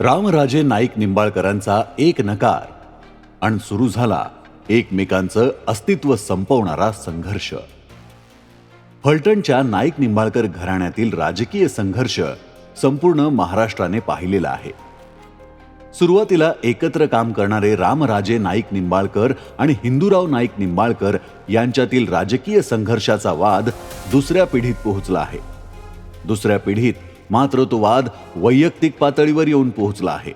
रामराजे नाईक निंबाळकरांचा एक नकार आणि सुरू झाला एकमेकांचं अस्तित्व संपवणारा संघर्ष. फलटणच्या नाईक निंबाळकर घराण्यातील राजकीय संघर्ष संपूर्ण महाराष्ट्राने पाहिलेला आहे. सुरुवातीला एकत्र काम करणारे रामराजे नाईक निंबाळकर आणि हिंदूराव नाईक निंबाळकर यांच्यातील राजकीय संघर्षाचा वाद दुसऱ्या पिढीत पोहोचला आहे. दुसऱ्या पिढीत मात्र तो वाद वैयक्तिक पातळीवर येऊन पोहोचला आहे.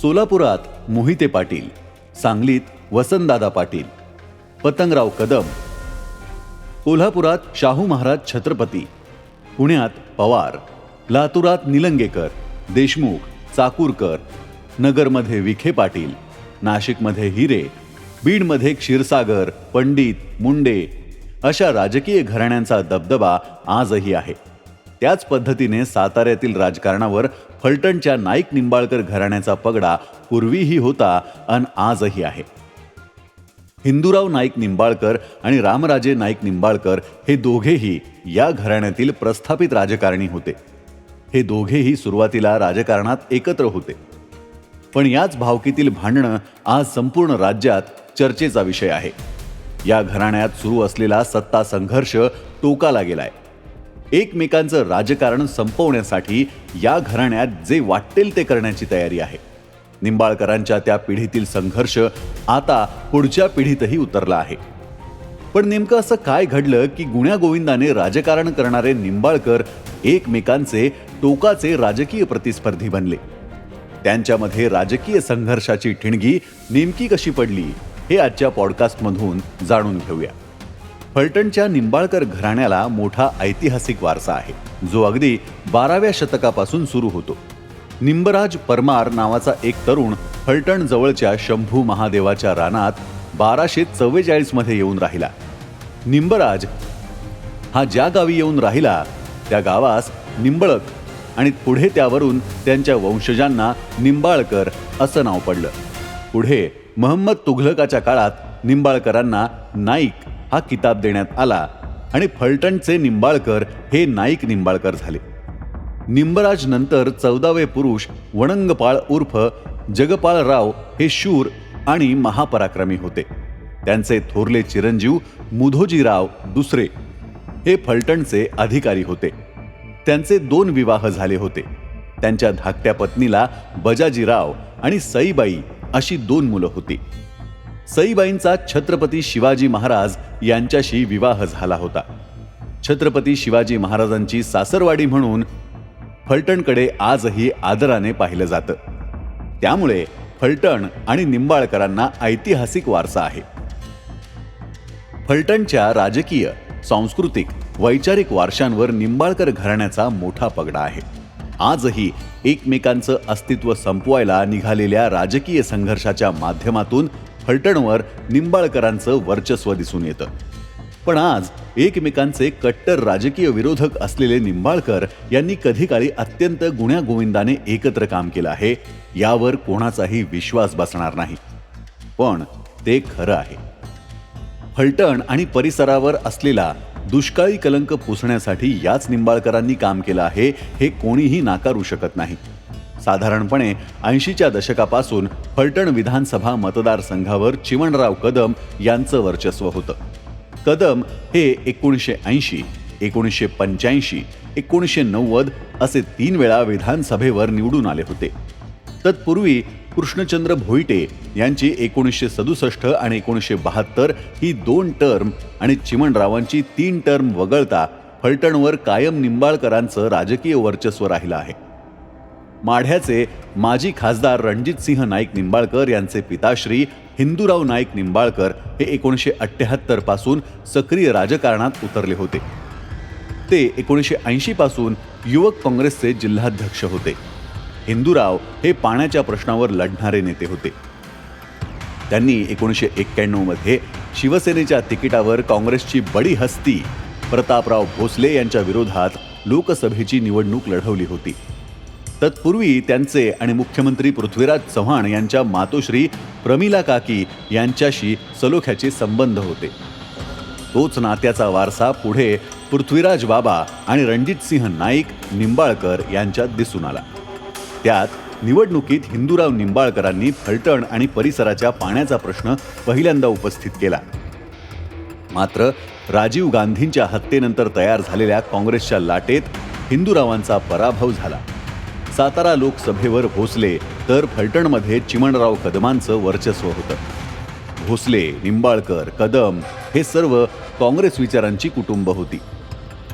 सोलापुरात मोहिते पाटील सांगलीत वसंतदादा पाटील पतंगराव कदम कोल्हापुरात शाहू महाराज छत्रपती पुण्यात पवार लातुरात निलंगेकर देशमुख चाकूरकर नगरमध्ये विखे पाटील नाशिकमध्ये हिरे बीडमध्ये क्षीरसागर पंडित मुंडे अशा राजकीय घराण्यांचा दबदबा आजही आहे. त्याच पद्धतीने साताऱ्यातील राजकारणावर फलटणच्या नाईक निंबाळकर घराण्याचा पगडा पूर्वीही होता अन आजही आहे. हिंदूराव नाईक निंबाळकर आणि रामराजे नाईक निंबाळकर हे दोघेही या घराण्यातील प्रस्थापित राजकारणी होते. हे दोघेही सुरुवातीला राजकारणात एकत्र होते. पण याच भावकीतील भांडणं आज संपूर्ण राज्यात चर्चेचा विषय आहे. या घराण्यात सुरू असलेला सत्ता संघर्ष टोकाला गेलाय. एकमेकांचं राजकारण संपवण्यासाठी या घराण्यात जे वाटेल ते करण्याची तयारी आहे. निंबाळकरांच्या त्या पिढीतील संघर्ष आता पुढच्या पिढीतही उतरला आहे. पण नेमकं असं काय घडलं की गुण्यागोविंदाने राजकारण करणारे निंबाळकर एकमेकांचे टोकाचे राजकीय प्रतिस्पर्धी बनले. त्यांच्यामध्ये राजकीय संघर्षाची ठिणगी नेमकी कशी पडली हे आजच्या पॉडकास्टमधून जाणून घेऊया. फलटणच्या निंबाळकर घराण्याला मोठा ऐतिहासिक वारसा आहे. जो अगदी बाराव्या शतकापासून सुरू होतो. निंबराज परमार नावाचा एक तरुण फलटण जवळच्या शंभू महादेवाच्या रानात बाराशे चव्वेचाळीसमध्ये येऊन राहिला. निंबराज हा ज्या गावी येऊन राहिला त्या गावास निंबळक आणि पुढे त्यावरून त्यांच्या वंशजांना निंबाळकर असं नाव पडलं. पुढे महम्मद तुघलकाच्या काळात निंबाळकरांना नाईक हा किताब देण्यात आला आणि फलटणचे निंबाळकर हे नाईक निंबाळकर झाले. निंबराज नंतर चौदावे पुरुष वणंगपाळ उर्फ जगपाळराव हे शूर आणि महापराक्रमी होते. त्यांचे थोरले चिरंजीव मुधोजीराव दुसरे हे फलटणचे अधिकारी होते. त्यांचे दोन विवाह झाले होते. त्यांच्या धाकट्या पत्नीला बजाजीराव आणि सईबाई अशी दोन मुलं होती. सईबाईंचा छत्रपती शिवाजी महाराज यांच्याशी विवाह झाला होता. छत्रपती शिवाजी महाराजांची सासरवाडी म्हणून फलटणकडे आजही आदराने पाहिलं जातं. त्यामुळे फलटण आणि निंबाळकरांना ऐतिहासिक वारसा आहे. फलटणच्या राजकीय सांस्कृतिक वैचारिक वारशांवर निंबाळकर घराण्याचा मोठा पगडा आहे. आजही एकमेकांचं अस्तित्व संपवायला निघालेल्या राजकीय संघर्षाच्या माध्यमातून फलटणवर निंबाळकरांचं वर्चस्व दिसून येतं. पण आज एकमेकांचे कट्टर राजकीय विरोधक असलेले निंबाळकर यांनी कधी काळी अत्यंत गुण्यागोविंदाने एकत्र काम केलं आहे यावर कोणाचाही विश्वास बसणार नाही. पण ते खरं आहे. फलटण आणि परिसरावर असलेला दुष्काळी कलंक पुसण्यासाठी याच निंबाळकरांनी काम केलं आहे हे कोणीही नाकारू शकत नाही. साधारणपणे ऐंशीच्या दशकापासून फलटण विधानसभा मतदारसंघावर चिमणराव कदम यांचं वर्चस्व होतं. कदम हे एकोणीसशे ऐंशी एकोणीसशे पंच्याऐंशी एकोणीसशे नव्वद असे तीन वेळा विधानसभेवर निवडून आले होते. तत्पूर्वी कृष्णचंद्र भोईटे यांची एकोणीसशे सदुसष्ट आणि एकोणीसशे बहात्तर ही दोन टर्म आणि चिमणरावांची तीन टर्म वगळता फलटणवर कायम निंबाळकरांचं राजकीय वर्चस्व राहिलं आहे. माढ्याचे माजी खासदार रणजितसिंह नाईक निंबाळकर यांचे पिताश्री हिंदूराव नाईक निंबाळकर हे एकोणीसशे अठ्ठ्याहत्तरपासून सक्रिय राजकारणात उतरले होते. ते एकोणीसशे ऐंशी पासून युवक काँग्रेसचे जिल्हाध्यक्ष होते. हिंदूराव हे पाण्याच्या प्रश्नावर लढणारे नेते होते. त्यांनी एकोणीसशे एक्क्याण्णवमध्ये शिवसेनेच्या तिकिटावर काँग्रेसची बडी हस्ती प्रतापराव भोसले यांच्या विरोधात लोकसभेची निवडणूक लढवली होती. तत्पूर्वी त्यांचे आणि मुख्यमंत्री पृथ्वीराज चव्हाण यांच्या मातोश्री प्रमिला काकी यांच्याशी सलोख्याचे संबंध होते. तोच नात्याचा वारसा पुढे पृथ्वीराज बाबा आणि रणजितसिंह नाईक निंबाळकर यांच्यात दिसून आला. त्यात निवडणुकीत हिंदूराव निंबाळकरांनी फलटण आणि परिसराच्या पाण्याचा प्रश्न पहिल्यांदा उपस्थित केला. मात्र राजीव गांधींच्या हत्येनंतर तयार झालेल्या काँग्रेसच्या लाटेत हिंदूरावांचा पराभव झाला. सातारा लोकसभेवर भोसले तर फलटणमध्ये चिमणराव कदमांचं वर्चस्व होतं. भोसले निंबाळकर कदम हे सर्व काँग्रेस विचारांची कुटुंब होती.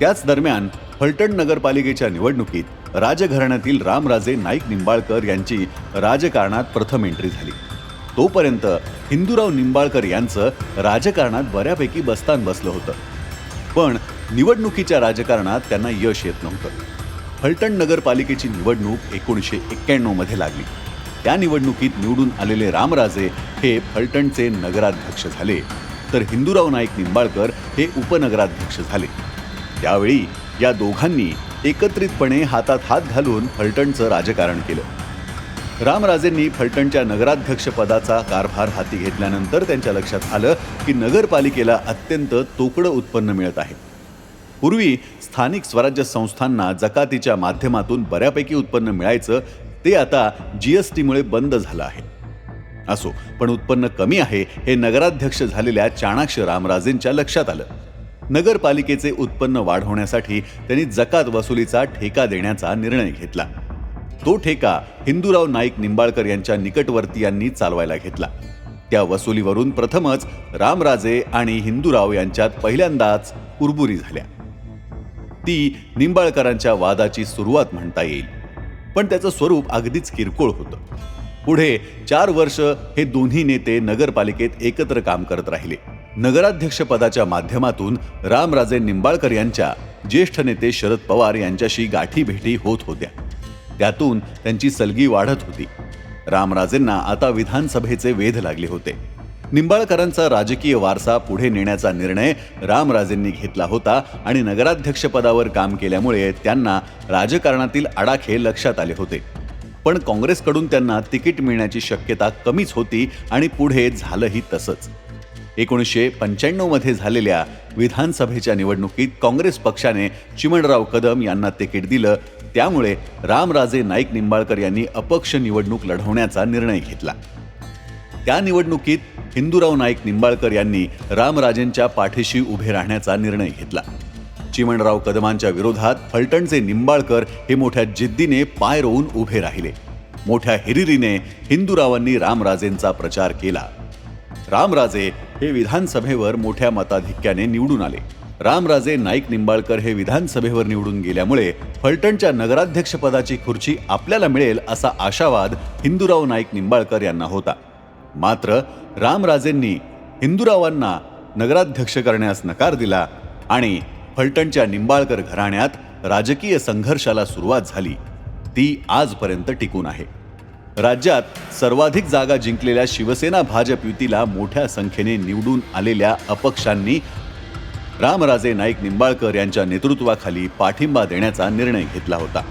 त्याच दरम्यान फलटण नगरपालिकेच्या निवडणुकीत राजघराण्यातील रामराजे नाईक निंबाळकर यांची राजकारणात प्रथम एंट्री झाली. तोपर्यंत हिंदूराव निंबाळकर यांचं राजकारणात बऱ्यापैकी बस्तान बसलं होतं. पण निवडणुकीच्या राजकारणात त्यांना यश येत नव्हतं. फलटण नगरपालिकेची निवडणूक एकोणीसशे एक्क्याण्णवमध्ये लागली. त्या निवडणुकीत निवडून आलेले रामराजे हे फलटणचे नगराध्यक्ष झाले. तर हिंदूराव नाईक निंबाळकर हे उपनगराध्यक्ष झाले. त्यावेळी या दोघांनी एकत्रितपणे हातात हात घालून फलटणचं राजकारण केलं. रामराजेंनी फलटणच्या नगराध्यक्षपदाचा कारभार हाती घेतल्यानंतर त्यांच्या लक्षात आलं की नगरपालिकेला अत्यंत तोकडं उत्पन्न मिळत आहे. पूर्वी स्थानिक स्वराज्य संस्थांना जकातीच्या माध्यमातून बऱ्यापैकी उत्पन्न मिळायचं ते आता जी एस टीमुळे बंद झालं आहे. असो पण उत्पन्न कमी आहे हे नगराध्यक्ष झालेल्या चाणाक्ष रामराजेंच्या लक्षात आलं. नगरपालिकेचे उत्पन्न वाढवण्यासाठी त्यांनी जकात वसुलीचा ठेका देण्याचा निर्णय घेतला. तो ठेका हिंदूराव नाईक निंबाळकर यांच्या निकटवर्तीयांनी चालवायला घेतला. त्या वसुलीवरून प्रथमच रामराजे आणि हिंदूराव यांच्यात पहिल्यांदाच कुरबुरी झाल्या. ती निंबाळकरांच्या वादाची सुरुवात म्हणता येईल. पण त्याचं स्वरूप अगदीच किरकोळ होतं. पुढे चार वर्ष हे दोन्ही नेते नगरपालिकेत एकत्र काम करत राहिले. नगराध्यक्षपदाच्या माध्यमातून रामराजे निंबाळकर यांच्या ज्येष्ठ नेते शरद पवार यांच्याशी गाठी भेटी होत होत्या. त्यातून त्यांची सलगी वाढत होती. रामराजेंना आता विधानसभेचे वेध लागले होते. निंबाळकरांचा राजकीय वारसा पुढे नेण्याचा निर्णय रामराजेंनी घेतला होता आणि नगराध्यक्षपदावर काम केल्यामुळे त्यांना राजकारणातील आडाखे लक्षात आले होते. पण काँग्रेसकडून त्यांना तिकीट मिळण्याची शक्यता कमीच होती आणि पुढे झालंही तसंच. एकोणीसशे पंच्याण्णवमध्ये झालेल्या विधानसभेच्या निवडणुकीत काँग्रेस पक्षाने चिमणराव कदम यांना तिकीट दिलं. त्यामुळे रामराजे नाईक निंबाळकर यांनी अपक्ष निवडणूक लढवण्याचा निर्णय घेतला. त्या निवडणुकीत हिंदूराव नाईक निंबाळकर यांनी रामराजेंच्या पाठीशी उभे राहण्याचा निर्णय घेतला. चिमणराव कदमांच्या विरोधात फलटणचे निंबाळकर हे मोठ्या जिद्दीने पाय रोवून उभे राहिले. मोठ्या हिरिरीने हिंदूरावांनी रामराजेंचा प्रचार केला. रामराजे हे विधानसभेवर मोठ्या मताधिक्याने निवडून आले. रामराजे नाईक निंबाळकर हे विधानसभेवर निवडून गेल्यामुळे फलटणच्या नगराध्यक्षपदाची खुर्ची आपल्याला मिळेल असा आशावाद हिंदूराव नाईक निंबाळकर यांना होता. मात्र रामराजेंनी हिंदुरावांना नगराध्यक्ष करण्यास नकार दिला आणि फलटणच्या निंबाळकर घराण्यात राजकीय संघर्षाला सुरुवात झाली. ती आजपर्यंत टिकून आहे. राज्यात सर्वाधिक जागा जिंकलेल्या शिवसेना भाजप युतीला मोठ्या संख्येने निवडून आलेल्या अपक्षांनी रामराजे नाईक निंबाळकर यांच्या नेतृत्वाखाली पाठिंबा देण्याचा निर्णय घेतला होता.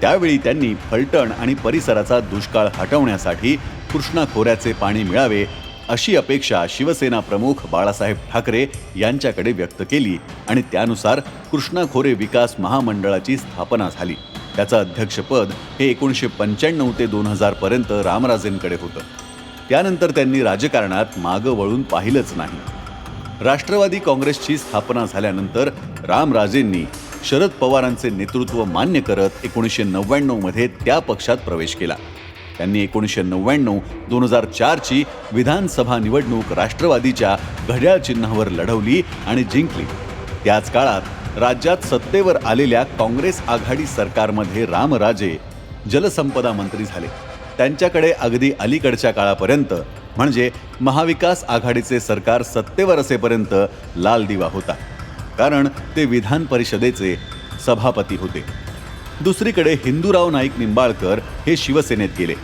त्यावेळी त्यांनी फलटण आणि परिसराचा दुष्काळ हटवण्यासाठी कृष्णा खोऱ्याचे पाणी मिळावे अशी अपेक्षा शिवसेना प्रमुख बाळासाहेब ठाकरे यांच्याकडे व्यक्त केली आणि त्यानुसार कृष्णा खोरे विकास महामंडळाची स्थापना झाली. त्याचं अध्यक्षपद हे एकोणीसशे पंच्याण्णव ते दोन हजार पर्यंत रामराजेंकडे होतं. त्यानंतर त्यांनी राजकारणात मागं वळून पाहिलंच नाही. राष्ट्रवादी काँग्रेसची स्थापना झाल्यानंतर रामराजेंनी शरद पवारांचे नेतृत्व मान्य करत एकोणीसशे नव्याण्णवमध्ये त्या पक्षात प्रवेश केला. त्यांनी एकोणीसशे नव्याण्णव दोन हजार चारची विधानसभा निवडणूक राष्ट्रवादीच्या घड्याळ चिन्हावर लढवली आणि जिंकली. त्याच काळात राज्यात सत्तेवर आलेल्या काँग्रेस आघाडी सरकारमध्ये रामराजे जलसंपदा मंत्री झाले. त्यांच्याकडे अगदी अलीकडच्या काळापर्यंत म्हणजे महाविकास आघाडीचे सरकार सत्तेवर असेपर्यंत लाल दिवा होता. कारण ते विधान परिषदेचे सभापती होते. दुसरीकडे हिंदूराव नाईक निंबाळकर हे शिवसेनेत गेले.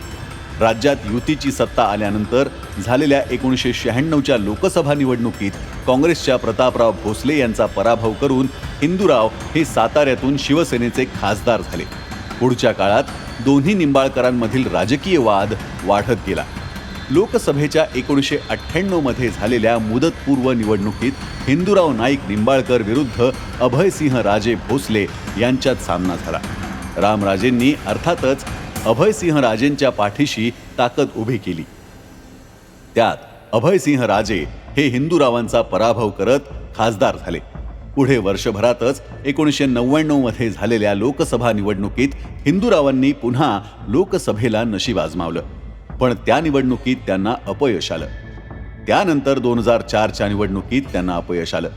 राज्यात युतीची सत्ता आल्यानंतर झालेल्या एकोणीसशे शहाण्णवच्या लोकसभा निवडणुकीत काँग्रेसच्या प्रतापराव भोसले यांचा पराभव करून हिंदूराव हे साताऱ्यातून शिवसेनेचे खासदार झाले. पुढच्या काळात दोन्ही निंबाळकरांमधील राजकीय वाद वाढत गेला. लोकसभेच्या एकोणीसशे अठ्ठ्याण्णवमध्ये झालेल्या मुदतपूर्व निवडणुकीत हिंदूराव नाईक निंबाळकर विरुद्ध अभयसिंह राजे भोसले यांच्यात सामना झाला. रामराजेंनी अर्थातच अभयसिंह राजेंच्या पाठीशी ताकद उभी केली. त्यात अभयसिंह राजे हे हिंदूरावांचा पराभव करत खासदार झाले. पुढे वर्षभरातच एकोणीसशे नव्याण्णवमध्ये झालेल्या लोकसभा निवडणुकीत हिंदूरावांनी पुन्हा लोकसभेला नशीब आजमावलं. पण त्या निवडणुकीत त्यांना अपयश आलं. त्यानंतर दोन हजार चारच्या निवडणुकीत त्यांना अपयश आलं.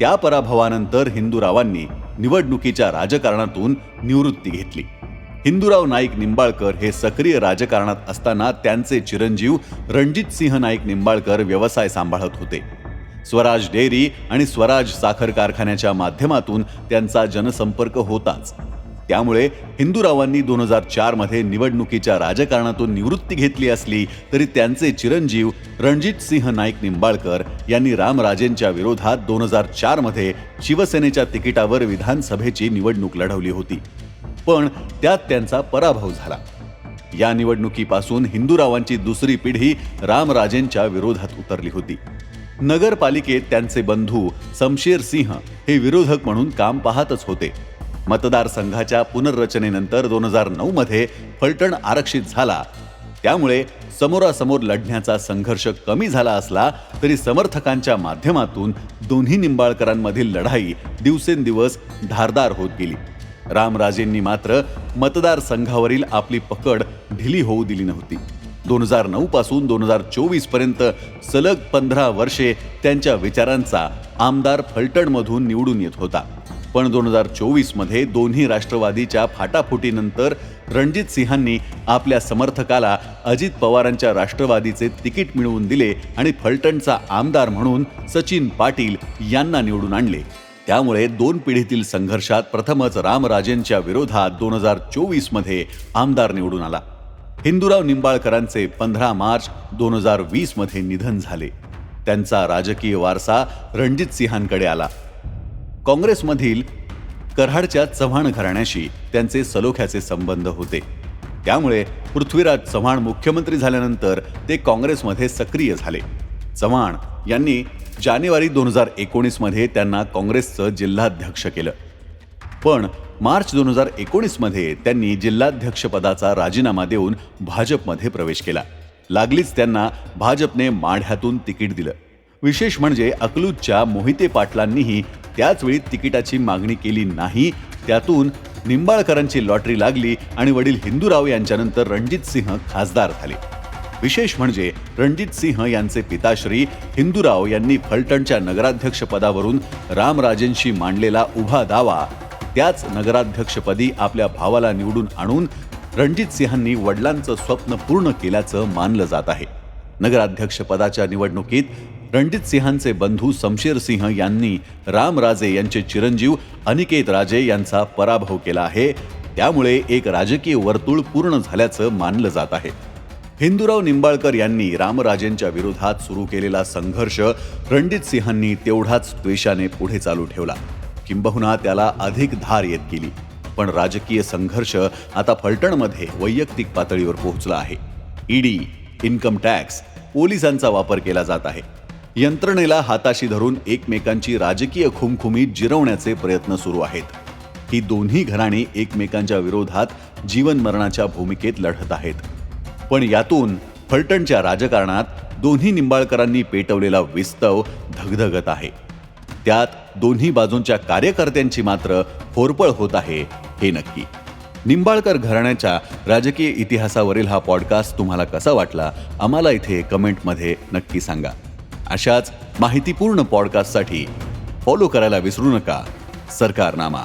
त्या पराभवानंतर हिंदूरावांनी निवडणुकीच्या राजकारणातून निवृत्ती घेतली. हिंदूराव नाईक निंबाळकर हे सक्रिय राजकारणात असताना त्यांचे चिरंजीव रणजित सिंह नाईक निंबाळकर व्यवसाय सांभाळत होते. स्वराज डेअरी आणि स्वराज साखर कारखान्याच्या माध्यमातून त्यांचा जनसंपर्क होताच. त्यामुळे हिंदूरावांनी दोन हजार चारमध्ये निवडणुकीच्या राजकारणातून निवृत्ती घेतली असली तरी त्यांचे चिरंजीव रणजित सिंह नाईक निंबाळकर यांनी रामराजेंच्या विरोधात दोन हजार चारमध्ये शिवसेनेच्या तिकिटावर विधानसभेची निवडणूक लढवली होती. पण त्यात त्यांचा पराभव झाला. या निवडणुकीपासून हिंदूरावांची दुसरी पिढी रामराजेंच्या विरोधात उतरली होती. नगरपालिकेत त्यांचे बंधू समशेर सिंह हे विरोधक म्हणून काम पाहतच होते. मतदारसंघाच्या पुनर्रचनेनंतर दोन हजार नऊमध्ये फलटण आरक्षित झाला. त्यामुळे समोरासमोर लढण्याचा संघर्ष कमी झाला असला तरी समर्थकांच्या माध्यमातून दोन्ही निंबाळकरांमधील लढाई दिवसेंदिवस धारदार होत गेली. रामराजेंनी मात्र मतदारसंघावरील आपली पकड ढिली होऊ दिली नव्हती. दोन हजार नऊ पासून दोन हजार चोवीसपर्यंत सलग पंधरा वर्षे त्यांच्या विचारांचा आमदार फलटणमधून निवडून येत होता. पण दोन हजार चोवीसमध्ये दोन्ही राष्ट्रवादीच्या फाटाफुटीनंतर रणजित सिंहांनी आपल्या समर्थकाला अजित पवारांच्या राष्ट्रवादीचे तिकीट मिळवून दिले आणि फलटणचा आमदार म्हणून सचिन पाटील यांना निवडून आणले. त्यामुळे दोन पिढीतील संघर्षात प्रथमच रामराजेंच्या विरोधात दोन हजार चोवीसमध्ये आमदार निवडून आला. हिंदूराव निंबाळकरांचे पंधरा मार्च दोन हजार वीसमध्ये निधन झाले. त्यांचा राजकीय वारसा रणजित सिंहांकडे आला. काँग्रेसमधील कराडच्या चव्हाण घराण्याशी त्यांचे सलोख्याचे संबंध होते. त्यामुळे पृथ्वीराज चव्हाण मुख्यमंत्री झाल्यानंतर ते काँग्रेसमध्ये सक्रिय झाले. चव्हाण यांनी जानेवारी दोन हजार एकोणीसमध्ये त्यांना काँग्रेसचं जिल्हाध्यक्ष केलं. पण मार्च दोन हजार एकोणीसमध्ये त्यांनी जिल्हाध्यक्षपदाचा राजीनामा देऊन भाजपमध्ये प्रवेश केला. लागलीच त्यांना भाजपने माढ्यातून तिकीट दिलं. विशेष म्हणजे अकलूजच्या मोहिते पाटलांनीही त्याचवेळी तिकिटाची मागणी केली नाही त्यातून निंबाळकरांची लॉटरी लागली आणि वडील हिंदूराव यांच्यानंतर रणजित सिंह खासदार झाले. विशेष म्हणजे रणजित सिंह यांचे पिताश्री हिंदूराव यांनी फलटणच्या नगराध्यक्षपदावरून रामराजेंशी मांडलेला उभा दावा त्याच नगराध्यक्षपदी आपल्या भावाला निवडून आणून रणजित सिंहांनी वडिलांचं स्वप्न पूर्ण केल्याचं मानलं जात आहे. नगराध्यक्षपदाच्या निवडणुकीत रणजित सिंहांचे बंधू शमशेर सिंह यांनी रामराजे यांचे चिरंजीव अनिकेत राजे यांचा पराभव केला आहे. त्यामुळे एक राजकीय वर्तुळ पूर्ण झाल्याचं मानलं जात आहे. हिंदूराव निंबाळकर यांनी रामराजेंच्या विरोधात सुरू केलेला संघर्ष रणजित सिंहांनी तेवढाच द्वेषाने पुढे चालू ठेवला. किंबहुना त्याला अधिक धार येत गेली. पण राजकीय संघर्ष आता फलटणमध्ये वैयक्तिक पातळीवर पोहोचला आहे. ईडी इन्कम टॅक्स पोलिसांचा वापर केला जात आहे. यंत्रणेला हाताशी धरून एकमेकांची राजकीय खुमखुमी जिरवण्याचे प्रयत्न सुरू आहेत. ही दोन्ही घराणी एकमेकांच्या विरोधात जीवनमरणाच्या भूमिकेत लढत आहेत. पण यातून फलटणच्या राजकारणात दोन्ही निंबाळकरांनी पेटवलेला विस्तव धगधगत आहे. त्यात दोन्ही बाजूंच्या कार्यकर्त्यांची मात्र होरपळ होत आहे हे नक्की. निंबाळकर घराण्याच्या राजकीय इतिहासावरील हा पॉडकास्ट तुम्हाला कसा वाटला? आम्हाला इथे कमेंटमध्ये नक्की सांगा. अशाच माहितीपूर्ण पॉडकास्टसाठी फॉलो करायला विसरू नका. सरकारनामा.